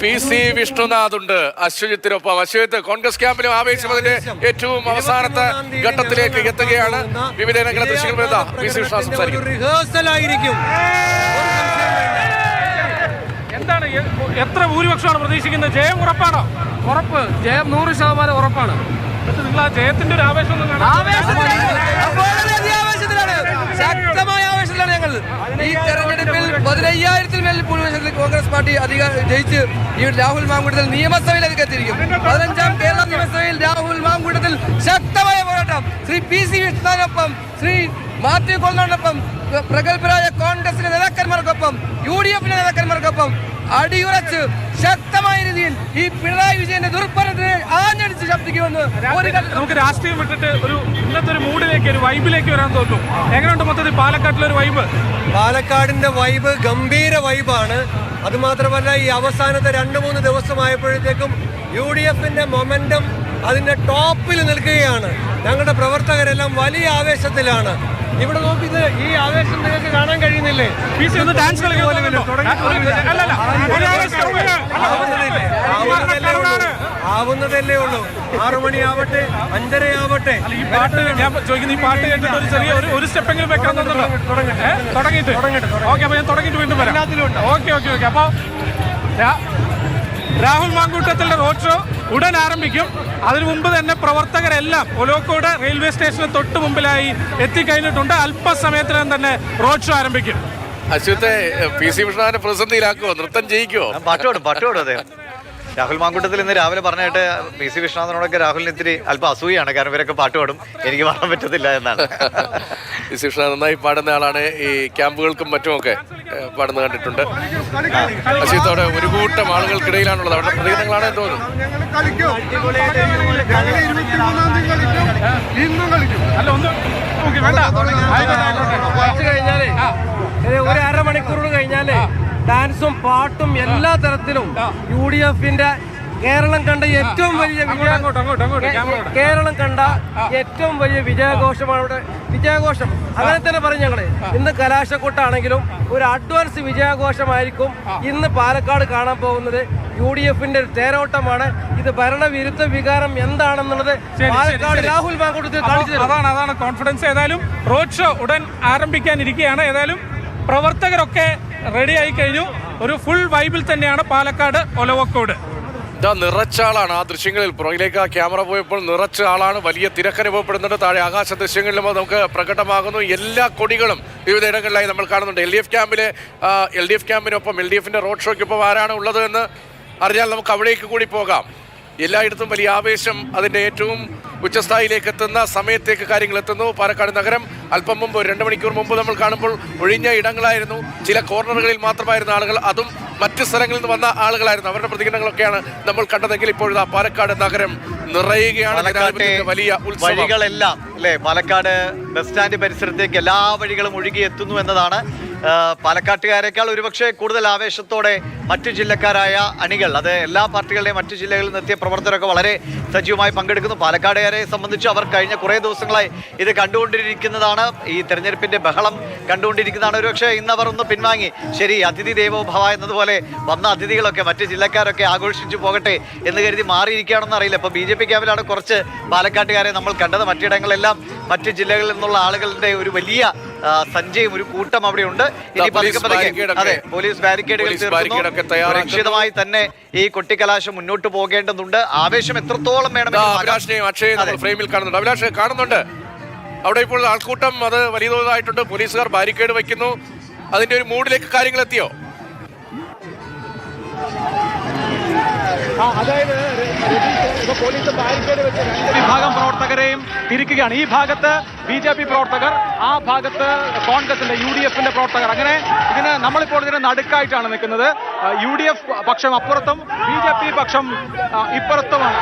P C Vishnunath ഉണ്ട് അശ്വജിത്തിനൊപ്പം അശ്വജിത്ത് കോൺഗ്രസ് ക്യാമ്പിലും ആവേശം അതിന്റെ ഏറ്റവും അവസാനത്തെ ഘട്ടത്തിലേക്ക് എത്തുകയാണ്. വിവിധ ഇനങ്ങളെ ദൃശ്യങ്ങൾ വരുന്ന പി സി വിഷ്ണുനാഥ് സംസാരിക്കുന്നു എന്താണ് എത്ര ഭൂരിപക്ഷമാണ് പ്രതീക്ഷിക്കുന്നത്? ജയം ഉറപ്പാണോ? ഉറപ്പ്. ജയം നൂറ് ശതമാനം ഉറപ്പാണ്. പക്ഷെ നിങ്ങൾ ആ ജയത്തിന്റെ ഒരു ആവേശം ഒന്നും ശക്തമായ ആവേശത്തിലാണ് ഞങ്ങൾ. ഈ പതിനയ്യായിരത്തിൽ മേൽ ഭൂരിപക്ഷത്തിൽ കോൺഗ്രസ് പാർട്ടി അധിക ജയിച്ച് ഈ രാഹുൽ മാങ്കൂട്ടത്തിൽ നിയമസഭയിലേക്ക് എത്തിയിരിക്കും. പതിനഞ്ചാം കേരള നിയമസഭയിൽ രാഹുൽ മാങ്കൂട്ടത്തിൽ ശക്തമായ പോരാട്ടം. ശ്രീ പി സി വിഷ്ണുവിനൊപ്പം ശ്രീ മാത്യു കൊള്ളോടൊപ്പം പ്രഗത്ഭരായ കോൺഗ്രസിന്റെ നേതാക്കന്മാർക്കൊപ്പം യു ഡി എഫിന്റെ നേതാക്കന്മാർക്കൊപ്പം അടിയുറച്ച് ശക്തമായ രീതിയിൽ ഈ പിണറായി വിജയന്റെ ദുർഭരണത്തിന് ആഞ്ഞടിച്ച് ശബ്ദിക്കുമെന്ന് നമുക്ക് രാഷ്ട്രീയം വിട്ടിട്ട് ഒരു ഇന്നത്തെ ഒരു മൂഡിലേക്ക് ഒരു വൈബിലേക്ക് വരാൻ തോന്നും എങ്ങനെയുണ്ട് മൊത്തത്തിൽ പാലക്കാട്ടിലെ ഒരു വൈബ് പാലക്കാടിന്റെ വൈബ് ഗംഭീര വൈബാണ് അതുമാത്രമല്ല ഈ അവസാനത്തെ രണ്ട് മൂന്ന് ദിവസമായപ്പോഴത്തേക്കും യു ഡി എഫിന്റെ മൊമെന്റം അതിന്റെ ടോപ്പിൽ നിൽക്കുകയാണ്. ഞങ്ങളുടെ പ്രവർത്തകരെല്ലാം വലിയ ആവേശത്തിലാണ്. ഇവിടെ നോക്കി ഇത് ഈ ആവേശം നിങ്ങൾക്ക് കാണാൻ കഴിയുന്നില്ലേ? ഡാൻസ് കളിക്കാൻ ആവുന്നതല്ലേ ഉള്ളൂ. ആറു മണിയാവട്ടെ അഞ്ചരയാവട്ടെ. ഈ പാട്ട് ഞാൻ ചോദിക്കുന്ന ഈ പാട്ട് കേട്ടിട്ട് ഒരു ചെറിയ ഒരു ഒരു സ്റ്റെപ്പെങ്കിലും വെക്കാൻ തോന്നുന്നുണ്ടോ? ഏ? തുടങ്ങിയിട്ട്? ഓക്കെ അപ്പൊ ഞാൻ തുടങ്ങിയിട്ട് വീണ്ടും വരാം. Okay okay okay. അപ്പൊ രാഹുൽ മാങ്കൂട്ടത്തിന്റെ റോഡ് ഷോ ഉടൻ ആരംഭിക്കും. അതിനു മുമ്പ് തന്നെ പ്രവർത്തകരെല്ലാം ഒലോക്കോട് റെയിൽവേ സ്റ്റേഷന് തൊട്ട് മുമ്പിലായി എത്തിക്കഴിഞ്ഞിട്ടുണ്ട്. അല്പസമയത്തിനകം തന്നെ റോഡ് ഷോ ആരംഭിക്കും. അശ്വത്തെ പി സി വിഷ്ണുനാഥിനെ പ്രതിസന്ധിയിലാക്കുവോ? നൃത്തം ചെയ്യിക്കുവോ പാട്ടോടും പാട്ടോടും അതെ രാഹുൽ മാങ്കൂട്ടത്തിൽ ഇന്ന് രാവിലെ പറഞ്ഞിട്ട് പി സി വിശ്വനാഥനോടൊക്കെ രാഹുലിന് ഇത്തിരി അല്പം അസൂയാണ് കാരണം ഇവരൊക്കെ പാട്ട് പാടും എനിക്ക് പാടാൻ പറ്റത്തില്ല എന്നാണ് പി സി വിശ്വനാഥ് നന്നായി പാടുന്ന ആളാണ് ഈ ക്യാമ്പുകൾക്കും മറ്റുമൊക്കെ പാടുന്നു കണ്ടിട്ടുണ്ട് അശ്വത്തോടെ ഒരു കൂട്ടം ആളുകൾക്കിടയിലാണുള്ളത് അവരുടെ പ്രതികരണങ്ങളാണ് എന്ന് തോന്നുന്നു അല്ല ഒന്ന്. കഴിഞ്ഞാലേ ഒരു അരമണിക്കൂർ കഴിഞ്ഞാലേ ഡാൻസും പാട്ടും എല്ലാ തരത്തിലും യു ഡി എഫിന്റെ കേരളം കണ്ട ഏറ്റവും വലിയ. കേരളം കണ്ട ഏറ്റവും വലിയ വിജയഘോഷമാണ് ഇവിടെ വിജയഘോഷം. അങ്ങനെ തന്നെ പറഞ്ഞു ഞങ്ങൾ. ഇന്ന് കലാശക്കൂട്ടാണെങ്കിലും ഒരു അഡ്വാൻസ് വിജയാഘോഷമായിരിക്കും ഇന്ന് പാലക്കാട് കാണാൻ പോകുന്നത് യു ഡി എഫിന്റെ ഒരു തേരോട്ടമാണ്. ഇത് ഭരണവിരുദ്ധ വികാരം എന്താണെന്നുള്ളത് പാലക്കാട് രാഹുൽ മാങ്കൂട്ടത്തിൽ കാണിച്ചു അതാണ് അതാണ് കോൺഫിഡൻസ് ഏതായാലും റോഡ് ഷോ ഉടൻ ആരംഭിക്കാനിരിക്കുകയാണ്. ഏതായാലും പ്രവർത്തകരൊക്കെ റെഡി ആയി കഴിഞ്ഞു. ഒരു ഫുൾ വൈബിൽ തന്നെയാണ് പാലക്കാട് ഒലവക്കോട്. ഇതാ നിറച്ച ആളാണ് ആ ദൃശ്യങ്ങളിൽ. പുറകിലേക്ക് ആ ക്യാമറ പോയപ്പോൾ നിറച്ച ആളാണ്. വലിയ തിരക്കനുഭവപ്പെടുന്നുണ്ട് താഴെ ആകാശ ദൃശ്യങ്ങളിലും നമുക്ക് പ്രകടമാകുന്നു. എല്ലാ കൊടികളും വിവിധ ഇടങ്ങളിലായി നമ്മൾ കാണുന്നുണ്ട്. എൽ ഡി എഫ് ക്യാമ്പിലെ എൽ ഡി എഫ് ക്യാമ്പിനൊപ്പം എൽ ഡി എഫിന്റെ റോഡ് ഷോയ്ക്കൊപ്പം ആരാണ് ഉള്ളത് എന്ന് അറിഞ്ഞാൽ നമുക്ക് അവിടേക്ക് കൂടി പോകാം. എല്ലായിടത്തും വലിയ ആവേശം. അതിന്റെ ഏറ്റവും ഉച്ചസ്ഥായിലേക്ക് എത്തുന്ന സമയത്തേക്ക് കാര്യങ്ങൾ എത്തുന്നു. പാലക്കാട് നഗരം അല്പം മുമ്പ് ഒരു രണ്ട് മണിക്കൂർ മുമ്പ് നമ്മൾ കാണുമ്പോൾ ഒഴിഞ്ഞ ഇടങ്ങളായിരുന്നു. ചില കോർണറുകളിൽ മാത്രമായിരുന്ന ആളുകൾ. അതും മറ്റ് സ്ഥലങ്ങളിൽ നിന്ന് വന്ന ആളുകളായിരുന്നു. അവരുടെ പ്രതികരണങ്ങളൊക്കെയാണ് നമ്മൾ കണ്ടതെങ്കിൽ ഇപ്പോഴത്തെ പാലക്കാട് നഗരം നിറയുകയാണ്. വലിയ വഴികളെല്ലാം അല്ലെ? പാലക്കാട് ബസ് സ്റ്റാൻഡ് പരിസരത്തേക്ക് എല്ലാ വഴികളും ഒഴുകി എത്തുന്നു എന്നതാണ് പാലക്കാട്ടുകാരെക്കാൾ ഒരുപക്ഷെ കൂടുതൽ ആവേശത്തോടെ മറ്റു ജില്ലക്കാരായ അണികൾ അത് എല്ലാ പാർട്ടികളുടെയും മറ്റു ജില്ലകളിൽ നിന്നെത്തിയ പ്രവർത്തകരൊക്കെ വളരെ സജീവമായി പങ്കെടുക്കുന്നു. പാലക്കാടുകാരെ സംബന്ധിച്ച് അവർ കഴിഞ്ഞ കുറേ ദിവസങ്ങളായി ഇത് കണ്ടുകൊണ്ടിരിക്കുന്നതാണ്. ഈ തെരഞ്ഞെടുപ്പിന്റെ ബഹളം കണ്ടുകൊണ്ടിരിക്കുന്നതാണ്. ഒരുപക്ഷെ ഇന്ന് അവർ ഒന്ന് പിൻവാങ്ങി ശരി അതിഥി ദേവോ ഭവ എന്നതുപോലെ വന്ന അതിഥികളൊക്കെ മറ്റ് ജില്ലക്കാരൊക്കെ ആഘോഷിച്ചു പോകട്ടെ എന്ന് കരുതി മാറിയിരിക്കുകയാണെന്ന് അറിയില്ല. ഇപ്പോൾ ബി ജെ പി ക്യാമ്പിലാണ് കുറച്ച് പാലക്കാട്ടുകാരെ നമ്മൾ കണ്ടത്. മറ്റിടങ്ങളെല്ലാം മറ്റ് ജില്ലകളിൽ നിന്നുള്ള ആളുകളുടെ ഒരു വലിയ ആ, സഞ്ചയം ഒരു കൂട്ടം അവിടെ ഉണ്ട് ഇനി പോലീസ് പതുക്കെ പതുക്കെ. അതെ പോലീസ് ബാരിക്കേഡുകൾ തീർക്കുന്നു. സുരക്ഷിതമായി തന്നെ ഈ കൊട്ടിക്കലാശം മുന്നോട്ട് പോകേണ്ടതുണ്ട്. ആവേശം എത്രത്തോളം വേണം. അഭിലാഷിനെയും അക്ഷയും ഫ്രെയിമിൽ കാണുന്നുണ്ട്. അഭിലാഷ് കാണുന്നുണ്ട്. അവിടെ ഇപ്പോൾ ആൾക്കൂട്ടം അത് വലിയ തോതിലായിട്ടുണ്ട് പോലീസുകാർ ബാരിക്കേഡ് വയ്ക്കുന്നു. അതിന്റെ ഒരു മൂഡിലേക്ക് കാര്യങ്ങൾ എത്തിയോ? വിഭാഗം പ്രവർത്തകരെയും തിരിക്കുകയാണ്. ഈ ഭാഗത്ത് ബി ജെ പി പ്രവർത്തകർ ആ ഭാഗത്ത് കോൺഗ്രസിന്റെ യു ഡി എഫിന്റെ പ്രവർത്തകർ. അങ്ങനെ ഇതിന് നമ്മളിപ്പോൾ ഇതിന് നടുക്കായിട്ടാണ് നിൽക്കുന്നത്. യു ഡി എഫ് പക്ഷം അപ്പുറത്തും ബി ജെ പി പക്ഷം ഇപ്പുറത്തുമാണ്.